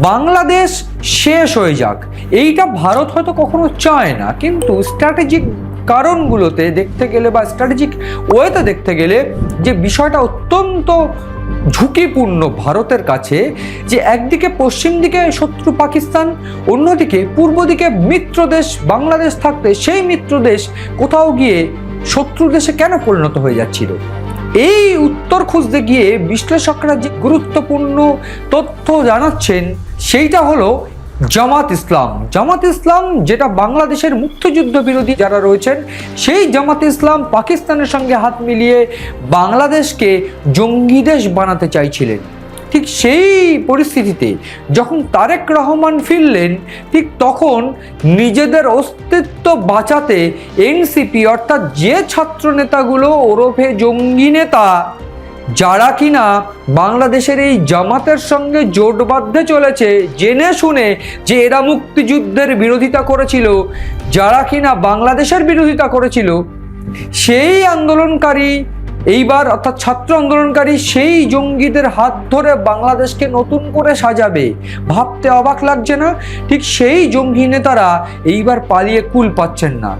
বাংলাদেশ শেষ হয়ে যাক। এইটা ভারত হয়তো কখনো চায় না, কিন্তু স্ট্র্যাটেজিক কারণগুলোতে দেখতে গেলে বা স্ট্র্যাটেজিক ওয়েতে দেখতে গেলে যে বিষয়টা অত্যন্ত ঝুঁকিপূর্ণ ভারতের কাছে, যে একদিকে পশ্চিম দিকে শত্রু পাকিস্তান, অন্যদিকে পূর্ব দিকে মিত্র দেশ বাংলাদেশ থাকতে সেই মিত্র দেশ কোথাও গিয়ে শত্রু দেশে কেন পরিণত হয়ে যাচ্ছিল? এই উত্তর খুঁজতে গিয়ে বিশ্লেষকরা যে গুরুত্বপূর্ণ তথ্য জানাচ্ছেন, সেইটা হলো জামাত ইসলাম। জামাত ইসলাম যেটা বাংলাদেশের মুক্তিযুদ্ধ বিরোধী যারা রয়েছেন, সেই জামাত ইসলাম পাকিস্তানের সঙ্গে হাত মিলিয়ে বাংলাদেশকে জঙ্গি দেশ বানাতে চাইছিলেন। ঠিক সেই পরিস্থিতিতে যখন তারেক রহমান ফিরলেন, ঠিক তখন নিজেদের অস্তিত্ব বাঁচাতে এনসিপি, অর্থাৎ যে ছাত্র নেতাগুলো ওরফে জঙ্গি নেতা, যারা কিনা বাংলাদেশের এই জামাতের সঙ্গে জোট বাঁধতে চলেছে, জেনে শুনে যে এরা মুক্তিযুদ্ধের বিরোধিতা করেছিল, যারা কিনা বাংলাদেশের বিরোধিতা করেছিল, সেই আন্দোলনকারী এইবার অর্থাৎ ছাত্র আন্দোলনকারী সেই জঙ্গিদের হাত ধরে বাংলাদেশকে নতুন করে সাজাবে। ভাবতে অবাক লাগছে না? ঠিক সেই জঙ্গি নেতারা এইবার পালিয়ে কুল পাচ্ছেন না।